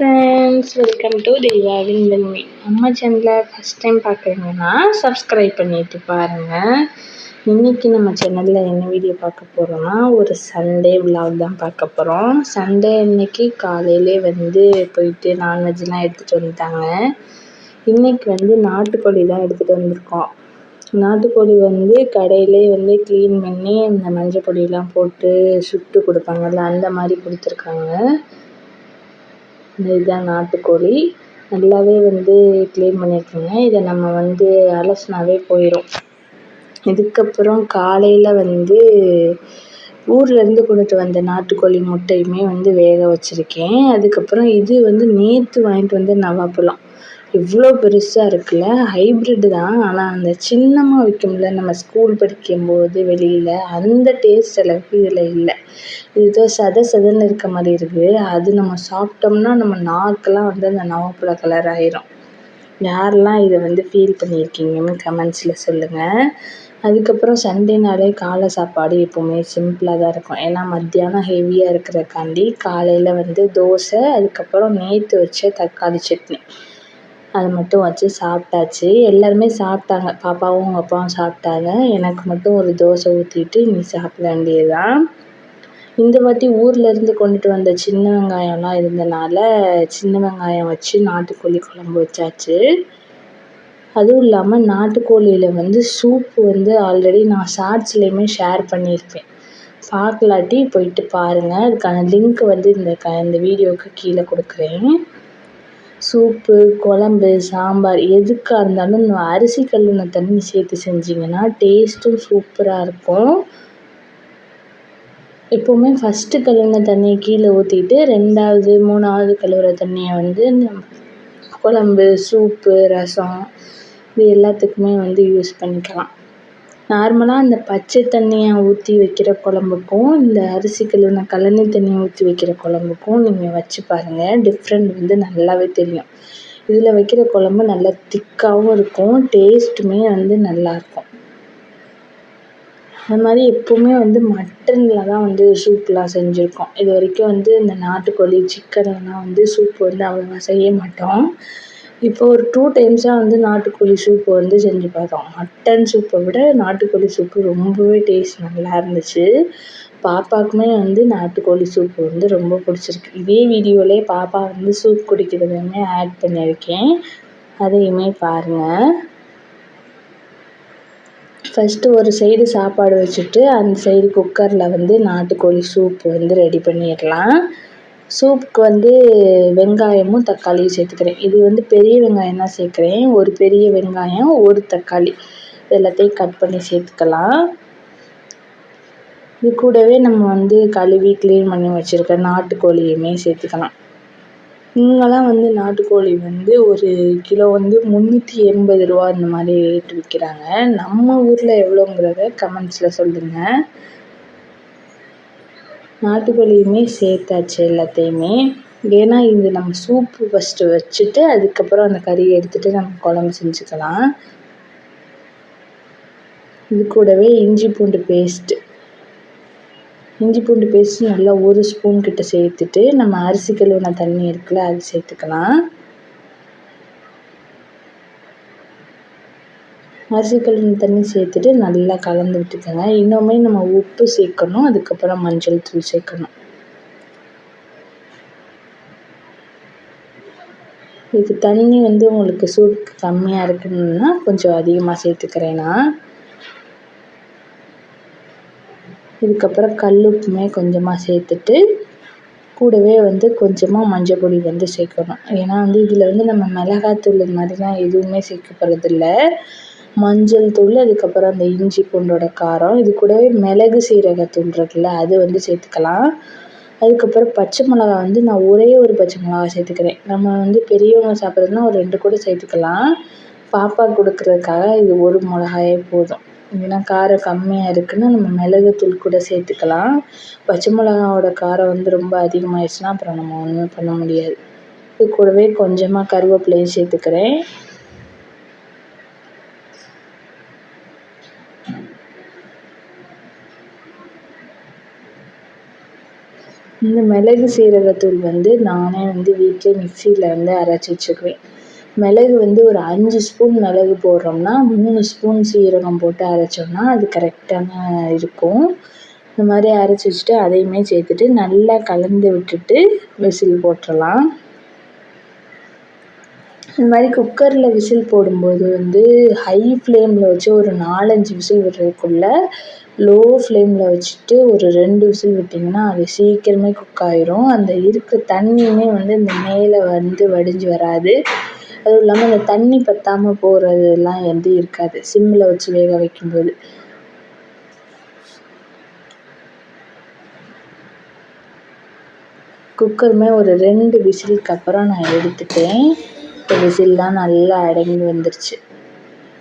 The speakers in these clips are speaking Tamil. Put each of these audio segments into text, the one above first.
ஃப்ரெண்ட்ஸ் வெல்கம் டு தெய்வாவின் வெண்மை நம்ம சேனலை ஃபஸ்ட் டைம் பார்க்குறீங்கன்னா சப்ஸ்கிரைப் பண்ணிட்டு பாருங்கள் இன்றைக்கி நம்ம சேனலில் என்ன வீடியோ பார்க்க போகிறோம்னா ஒரு சண்டே விலாக் தான் பார்க்க போகிறோம் சண்டே அன்னைக்கு காலையிலே வந்து போயிட்டு நான்வெஜ்லாம் எடுத்துகிட்டு வந்துட்டாங்க. இன்றைக்கி வந்து நாட்டுக்கோழி தான் எடுத்துகிட்டு வந்திருக்கோம். நாட்டுக்கோழி வந்து கடையிலே வந்து க்ளீன் பண்ணி இந்த மஞ்சள் பொடியெலாம் போட்டு சுட்டு கொடுப்பாங்கல்ல அந்த மாதிரி கொடுத்துருக்காங்க. இதுதான் நாட்டுக்கோழி. நல்லாவே வந்து க்ளீன் பண்ணியிருக்கேங்க. இதை நம்ம வந்து அலசினாவே போயிடும் இதுக்கப்புறம் காலையில் வந்து ஊர்லேருந்து கொண்டுட்டு வந்த நாட்டுக்கோழி முட்டையுமே வந்து வேக வச்சுருக்கேன். அதுக்கப்புறம் இது வந்து நேற்று வாங்கிட்டு வந்த நவாப்பழம். இவ்வளோ பெருசாக இருக்குல்ல? ஹைப்ரிட்டு தான். ஆனால் அந்த சின்னமாக விற்கும்ல நம்ம ஸ்கூல் படிக்கும்போது வெளியில் அந்த டேஸ்ட் அளவுக்கு இதில் இல்லை. இது சத சதன்னு இருக்க மாதிரி இருக்குது அது நம்ம சாப்பிட்டோம்னா நம்ம நாக்கெல்லாம் வந்து அந்த நவாப்பழ கலர் ஆயிரும். யாரெல்லாம் இதை வந்து ஃபீல் பண்ணியிருக்கீங்கன்னு கமெண்ட்ஸில் சொல்லுங்கள் அதுக்கப்புறம் சண்டேனாலே காலை சாப்பாடு எப்போவுமே சிம்பிளாக தான் இருக்கும். ஏன்னா மத்தியானம் ஹெவியாக இருக்கிறக்காண்டி காலையில் வந்து தோசை அதுக்கப்புறம் நேற்று வச்ச தக்காளி சட்னி. அதை மட்டும் வச்சு சாப்பிட்டாச்சு. எல்லாருமே சாப்பிட்டாங்க. பாப்பாவும் அவங்க அப்பாவும் சாப்பிட்டாங்க. எனக்கு மட்டும் ஒரு தோசை ஊற்றிட்டு நீ சாப்பிட வேண்டியது தான் இந்த வாட்டி ஊர்லேருந்து கொண்டுட்டு வந்த சின்ன வெங்காயம்லாம் இருந்தனால சின்ன வெங்காயம் வச்சு நாட்டுக்கோழி குழம்பு வச்சாச்சு. அதுவும் இல்லாமல் நாட்டுக்கோழியில் வந்து சூப்பு வந்து ஆல்ரெடி நான் ஷார்ட்ஸ்லேயுமே ஷேர் பண்ணியிருப்பேன் பார்க்கலாட்டி போயிட்டு பாருங்கள் அதுக்கான லிங்க் வந்து இந்த க இந்த வீடியோவுக்கு கீழே கொடுக்குறேன். சூப்பு குழம்பு சாம்பார் எதுக்காக இருந்தாலும் இந்த அரிசி கழுவின தண்ணி சேர்த்து செஞ்சிங்கன்னா டேஸ்ட்டும் சூப்பராக இருக்கும். எப்போவுமே ஃபஸ்ட்டு கழுவின தண்ணியை கீழே ஊற்றிட்டு ரெண்டாவது மூணாவது கழுவுற தண்ணியை வந்து குழம்பு சூப்பு ரசம் இது எல்லாத்துக்குமே வந்து யூஸ் பண்ணிக்கலாம். நார்மலாக இந்த பச்சை தண்ணியை ஊற்றி வைக்கிற குழம்புக்கும் இந்த அரிசி கழுவின கழனி தண்ணியை ஊற்றி வைக்கிற குழம்புக்கும் நீங்கள் வச்சு பாருங்கள் டிஃப்ரெண்ட் வந்து நல்லாவே தெரியும். இதில் வைக்கிற குழம்பு நல்லா திக்காகவும் இருக்கும் டேஸ்ட்டுமே வந்து நல்லாயிருக்கும் அது மாதிரி எப்போவுமே வந்து மட்டனில் தான் வந்து சூப்லாம் செஞ்சுருக்கோம். இது வரைக்கும் வந்து இந்த நாட்டுக்கோழி சிக்கன்லலாம் வந்து சூப் வந்து அவ்வளோவா செய்ய மாட்டோம். இப்போ ஒரு டூ டைம்ஸாக வந்து நாட்டுக்கோழி சூப்பு வந்து செஞ்சு பார்த்தோம். மட்டன் சூப்பை விட நாட்டுக்கோழி சூப்பு ரொம்பவே டேஸ்ட் நல்லா இருந்துச்சு. பாப்பாவுக்குமே வந்து நாட்டுக்கோழி சூப்பு வந்து ரொம்ப பிடிச்சிருக்கு. இதே வீடியோவிலே பாப்பா வந்து சூப் குடிக்கிறதுமே ஆட் பண்ணியிருக்கேன். அதையுமே பாருங்கள் ஃபஸ்ட்டு ஒரு சைடு சாப்பாடு வச்சுட்டு அந்த சைடு குக்கரில் வந்து நாட்டுக்கோழி சூப் வந்து ரெடி பண்ணிடலாம். சூப்புக்கு வந்து வெங்காயமும் தக்காளியும் சேர்த்துக்கிறேன். இது வந்து பெரிய வெங்காயம் தான் சேர்க்குறேன். ஒரு பெரிய வெங்காயம் ஒரு தக்காளி. எல்லாத்தையும் கட் பண்ணி சேர்த்துக்கலாம். இது கூடவே நம்ம வந்து கழுவி க்ளீன் பண்ணி வச்சுருக்க நாட்டுக்கோழியுமே சேர்த்துக்கலாம். இங்கெல்லாம் வந்து நாட்டுக்கோழி வந்து ஒரு கிலோ வந்து முந்நூற்றி எண்பது ரூபா இந்த மாதிரி ரேட் விற்கிறாங்க நம்ம ஊரில் எவ்வளோங்கிறத கமெண்ட்ஸில் சொல்லுங்கள் நாட்டுக்கோழியுமே சேர்த்தாச்சு எல்லாத்தையுமே. ஏன்னா இது நம்ம சூப்பு ஃபஸ்ட்டு வச்சுட்டு அதுக்கப்புறம் அந்த கறியை எடுத்துகிட்டு நம்ம குழம்பு செஞ்சுக்கலாம். இது கூடவே இஞ்சி பூண்டு பேஸ்ட்டு இஞ்சி பூண்டு பேஸ்ட்டு நல்லா ஒரு ஸ்பூன் கிட்ட சேர்த்துட்டு நம்ம அரிசி கழுவின தண்ணி இருக்குல்ல அது சேர்த்துக்கலாம். அரிசி கழுவின தண்ணி சேர்த்துட்டு நல்லா கலந்து விட்டுக்கோங்க. இன்னுமே நம்ம உப்பு சேர்க்கணும் அதுக்கப்புறம் மஞ்சள் தூள் சேர்க்கணும். இதுக்கு தண்ணி வந்து உங்களுக்கு சூப் கம்மியாக இருக்குன்னா கொஞ்சம் அதிகமாக சேர்த்துக்கிறேன் நான். இதுக்கப்புறம் கல் உப்புமே கொஞ்சமாக சேர்த்துட்டு கூடவே வந்து கொஞ்சமாக மஞ்சள் பொடி வந்து சேர்க்கணும். ஏன்னா வந்து இதில் வந்து நம்ம மிளகாத்தூள் இது மாதிரிலாம் எதுவுமே சேர்க்க போகிறதில்ல மஞ்சள் தூள் அதுக்கப்புறம் அந்த இஞ்சி பூண்டோட காரம் இது கூடவே மிளகு சீரகத்தூள் இருக்குல்ல அது வந்து சேர்த்துக்கலாம். அதுக்கப்புறம் பச்சை மிளகா வந்து நான் ஒரே ஒரு பச்சை மிளகா சேர்த்துக்கிறேன். நம்ம வந்து பெரியவங்க சாப்பிட்றதுனா ஒரு ரெண்டு கூட சேர்த்துக்கலாம். பாப்பா கொடுக்குறதுக்காக இது ஒரு மிளகாயே போதும். ஏன்னா காரம் கம்மியாக இருக்குன்னா நம்ம மிளகுத்தூள் கூட சேர்த்துக்கலாம். பச்சை மிளகாவோட காரம் வந்து ரொம்ப அதிகமாகிடுச்சுன்னா அப்புறம் நம்ம ஒன்றும் பண்ண முடியாது. இது கூடவே கொஞ்சமாக கருவேப்பிலையும் சேர்த்துக்கிறேன். இந்த மிளகு சீரகத்தூள் வந்து நானே வந்து வீட்டிலே மிக்சியில் வந்து அரைச்சி வச்சுக்குவேன். மிளகு வந்து ஒரு அஞ்சு ஸ்பூன் மிளகு போடுறோம்னா மூணு ஸ்பூன் சீரகம் போட்டு அரைச்சோம்னா அது கரெக்டான இருக்கும். இந்த மாதிரி அரைச்சி வச்சுட்டு அதையுமே சேர்த்துட்டு நல்லா கலந்து விட்டுட்டு விசில் போட்டுடலாம் இந்த மாதிரி குக்கரில் விசில் போடும்போது வந்து ஹை ஃப்ளேமில் வச்சு ஒரு நாலஞ்சு விசில் விடுறதுக்குள்ள லோ ஃப்ளேமில் வச்சுட்டு ஒரு ரெண்டு விசில் விட்டிங்கன்னா அது சீக்கிரமே குக் ஆயிரும். அந்த இருக்கிற தண்ணியுமே வந்து இந்த மேலே வந்து வடிஞ்சு வராது. அதுவும் இல்லாமல் அந்த தண்ணி பற்றாமல் போகிறதுலாம் வந்து இருக்காது. சிம்மில் வச்சு வேக வைக்கும்போது. குக்கருமே ஒரு ரெண்டு விசிலுக்கு அப்புறம் நான் எடுத்துட்டேன். இப்போ விசில்லாம் நல்லா அடங்கி வந்துருச்சு.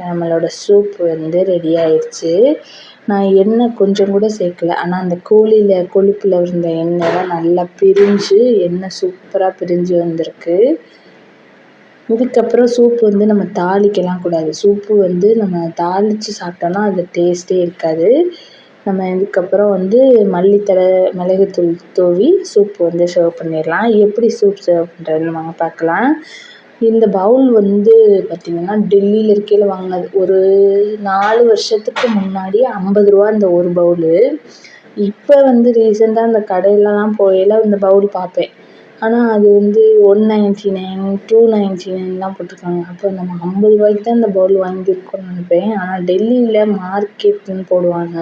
நம்மளோட சூப் வந்து ரெடி ஆயிடுச்சு நான் எண்ணெய் கொஞ்சம் கூட சேர்க்கல. ஆனால் அந்த கோழியில் கொழுப்பில் இருந்த எண்ணெய்லாம் நல்லா பிரிஞ்சு எண்ணெய் சூப்பராக பிரிஞ்சு வந்திருக்கு. இதுக்கப்புறம் சூப் வந்து நம்ம தாளிக்கலாம் கூடாது. சூப்பு வந்து நம்ம தாளித்து சாப்பிட்டோன்னா அது டேஸ்ட்டே இருக்காது. நம்ம இதுக்கப்புறம் வந்து மல்லித்தழை மிளகுத்தூள் தூவி சூப் வந்து சர்வ் பண்ணிடலாம். எப்படி சூப் சர்வ் பண்ணுறதுன்னு வாங்க பார்க்கலாம். இந்த பவுல் வந்து பார்த்திங்கன்னா டெல்லியில் இருக்கையில் வாங்கினது. ஒரு நாலு வருஷத்துக்கு முன்னாடி ஐம்பது ரூபா இந்த ஒரு பவுலு இப்போ வந்து ரீசெண்டாக அந்த கடையிலலாம் போகையில் இந்த பவுல் பார்ப்பேன் ஆனால் அது வந்து one ninety nine to ninety நைன்லாம் போட்டிருக்காங்க. அப்போ நம்ம ஐம்பது ரூபாய்க்கு தான் இந்த பவுல் வாங்கியிருக்கோம்னு நினைப்பேன். ஆனால் டெல்லியில் மார்க்கெட்டுன்னு போடுவாங்க.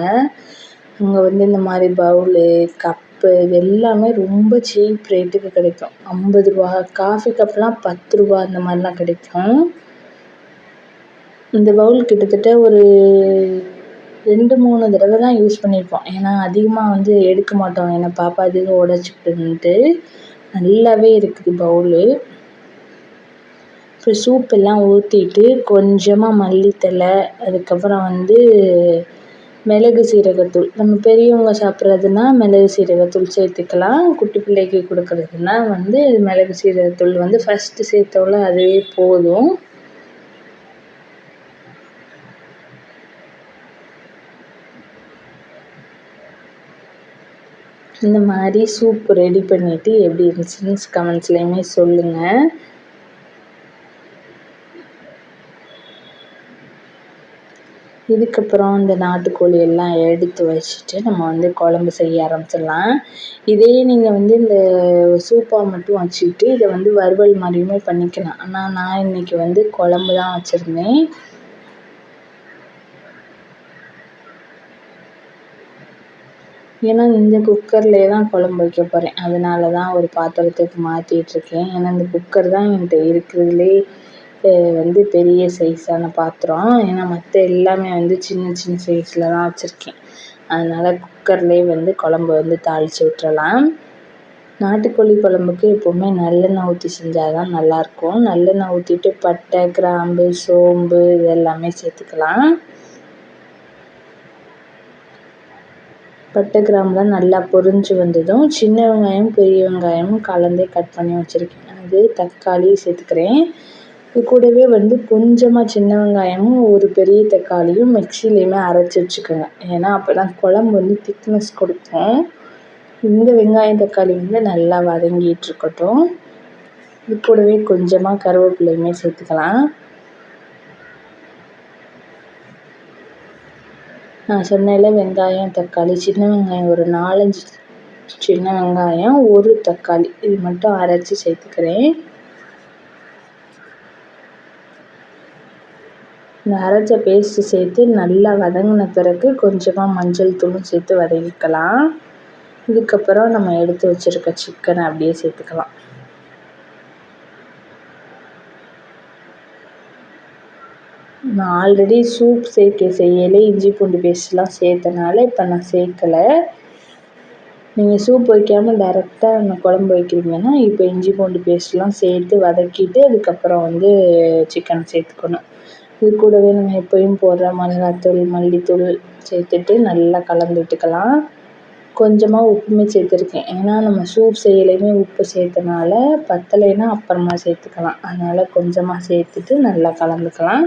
அங்கே வந்து இந்த மாதிரி பவுலு கப் இப்போ இது எல்லாமே ரொம்ப சீப் ரேட்டுக்கு கிடைக்கும். ஐம்பது ரூபா காஃபி கப்லாம் பத்து ரூபா அந்த மாதிரிலாம் கிடைக்கும். இந்த பவுல் கிட்டத்தட்ட ஒரு ரெண்டு மூணு தடவை தான் யூஸ் பண்ணியிருப்போம் ஏன்னா அதிகமாக வந்து எடுக்க மாட்டோம். ஏன்னா பாப்பா அதிகம் உடச்சிக்கிட்டுன்ட்டு நல்லாவே இருக்குது பவுலு அப்புறம் சூப்பெல்லாம் ஊற்றிட்டு கொஞ்சமாக மல்லித்தழை அதுக்கப்புறம் வந்து மிளகு சீரகத்தூள் நம்ம பெரியவங்க சாப்பிட்றதுனா மிளகு சீரகத்தூள் சேர்த்துக்கலாம். குட்டி பிள்ளைக்கு கொடுக்குறதுனா வந்து மிளகு சீரகத்தூள் வந்து ஃபஸ்ட்டு சேர்த்தோல அதுவே போதும். இந்த மாதிரி சூப் ரெடி பண்ணிவிட்டு எப்படி இருந்துச்சுன்னு கமெண்ட்ஸ்லேயுமே சொல்லுங்கள் இதுக்கப்புறம் இந்த நாட்டுக்கோழி எல்லாம் எடுத்து வச்சுட்டு நம்ம வந்து குழம்பு செய்ய ஆரம்பிச்சிடலாம். இதே நீங்கள் வந்து இந்த சூப்பாக மட்டும் வச்சுக்கிட்டு இதை வந்து வறுவல் மாதிரியுமே பண்ணிக்கலாம். ஆனால் நான் இன்றைக்கி வந்து குழம்பு தான் வச்சுருந்தேன். ஏன்னா இந்த குக்கர்லேயே தான் குழம்பு வைக்க போகிறேன் அதனால தான் ஒரு பாத்திரத்துக்கு மாற்றிட்டுருக்கேன் ஏன்னா இந்த குக்கர் தான் என்கிட்ட இருக்கிறதுலே வந்து பெரிய சைஸான பாத்திரம். ஏன்னா மற்ற எல்லாமே வந்து சின்ன சின்ன சைஸில் தான் வச்சுருக்கேன். அதனால் குக்கர்லேயே வந்து குழம்பு வந்து தாளித்து விட்டுறலாம். நாட்டுக்கோழி குழம்புக்கு எப்போவுமே நல்லெண்ணெய் ஊற்றி செஞ்சால் தான் நல்லாயிருக்கும். நல்லெண்ணெய் ஊற்றிட்டு பட்டை கிராம்பு சோம்பு இது எல்லாமே சேர்த்துக்கலாம். பட்டை கிராம்புலாம் நல்லா பொரிஞ்சு வந்ததும் சின்ன வெங்காயம் பெரிய வெங்காயமும் கலந்து கட் பண்ணி வச்சுருக்கேன். அது தக்காளி சேர்த்துக்கிறேன். இது கூடவே வந்து கொஞ்சமாக சின்ன வெங்காயமும் ஒரு பெரிய தக்காளியும் மிக்சிலையுமே அரைச்சி வச்சுக்கோங்க. ஏன்னா அப்போ தான் குழம்பு வந்து திக்னஸ் கொடுக்கும். இந்த வெங்காயம் தக்காளி வந்து நல்லா வதங்கிட்டு இருக்கட்டும். இது கூடவே கொஞ்சமாக கருவேப்பிலையுமே சேர்த்துக்கலாம். நான் சொன்னேன்ல வெங்காயம் தக்காளி சின்ன வெங்காயம் ஒரு நாலஞ்சு சின்ன வெங்காயம் ஒரு தக்காளி. இது மட்டும் அரைச்சி சேர்த்துக்கிறேன். அரைச்ச பேஸ்ட்டு சேர்த்து நல்லா வதங்கின பிறகு கொஞ்சமாக மஞ்சள் தூளும் சேர்த்து வதக்கிக்கலாம். இதுக்கப்புறம் நம்ம எடுத்து வச்சுருக்க சிக்கனை அப்படியே சேர்த்துக்கலாம். நான் ஆல்ரெடி சூப் சேர்க்க செய்யலை இஞ்சி பூண்டு பேஸ்ட்லாம் சேர்த்தனால இப்போ நான் சேர்க்கலை. நீங்கள் சூப் வைக்காமல் டேரெக்டாக நம்ம குழம்பு வைக்கிறீங்கன்னா இப்போ இஞ்சி பூண்டு பேஸ்ட்லாம் சேர்த்து வதக்கிட்டு அதுக்கப்புறம் வந்து சிக்கன் சேர்த்துக்கணும். இது கூடவே நம்ம எப்போயும் போடுற மிளகாத்தூள் மல்லித்தூள் சேர்த்துட்டு நல்லா கலந்து விட்டுக்கலாம். கொஞ்சமாக உப்புமே சேர்த்துருக்கேன். ஏன்னா நம்ம சூப் செய்யலையுமே உப்பு சேர்த்தனால பத்தலைன்னா அப்புறமா சேர்த்துக்கலாம். அதனால் கொஞ்சமாக சேர்த்துட்டு நல்லா கலந்துக்கலாம்.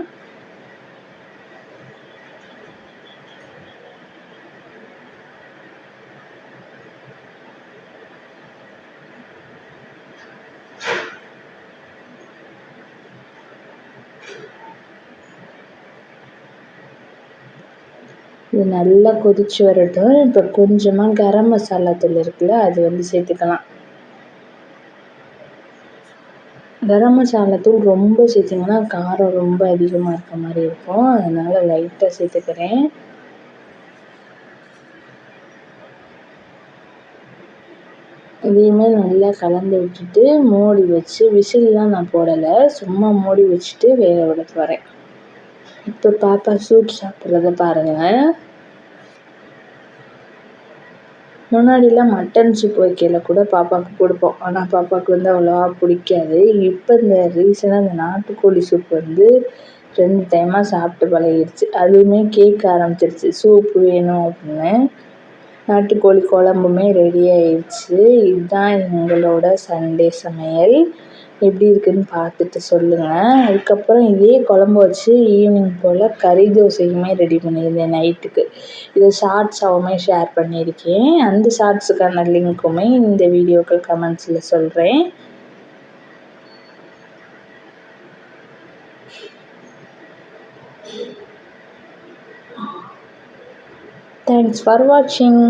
இது நல்லா கொதிச்சு வரட்டும் இப்போ கொஞ்சமாக கரம் மசாலா தூள் இருக்குல்ல அது வந்து சேர்த்துக்கலாம். கரம் மசாலா தூள் ரொம்ப சேர்த்திங்கன்னா காரம் ரொம்ப அதிகமாக இருக்க மாதிரி இருக்கும். அதனால் லைட்டாக சேர்த்துக்கிறேன். இதையுமே நல்லா கலந்து விட்டுட்டு மூடி வச்சு விசில்லாம் நான் போடலை சும்மா மூடி வச்சுட்டு வேக விட போகிறேன் இப்போ பாப்பா சூப் சாப்பிட்றத பாருங்கள் முன்னாடிலாம் மட்டன் சூப் வைக்கல கூட பாப்பாவுக்கு கொடுப்போம். ஆனால் பாப்பாவுக்கு வந்து அவ்வளோவா பிடிக்காது. இப்போ இந்த ரீசனாக இந்த நாட்டுக்கோழி சூப் வந்து ரெண்டு டைமாக சாப்பிட்டு பழகிடுச்சு அதுவுமே கேட்க ஆரம்பிச்சிருச்சு. சூப் வேணும் அப்படின்னு. நாட்டுக்கோழி குழம்புமே ரெடி ஆயிடுச்சு. இதுதான் எங்களோட சண்டே சமையல். எப்படி இருக்குன்னு பார்த்துட்டு சொல்லுங்கள் அதுக்கப்புறம் இதே குழம்பு வச்சு ஈவினிங் போல் கறி தோசையுமே ரெடி பண்ணியிருந்தேன் நைட்டுக்கு. இது ஷார்ட்ஸாகவுமே ஷேர் பண்ணியிருக்கேன். அந்த ஷார்ட்ஸுக்கான லிங்க்குமே இந்த வீடியோக்கள் கமெண்ட்ஸில் சொல்கிறேன் தேங்க்ஸ் ஃபார் வாட்சிங்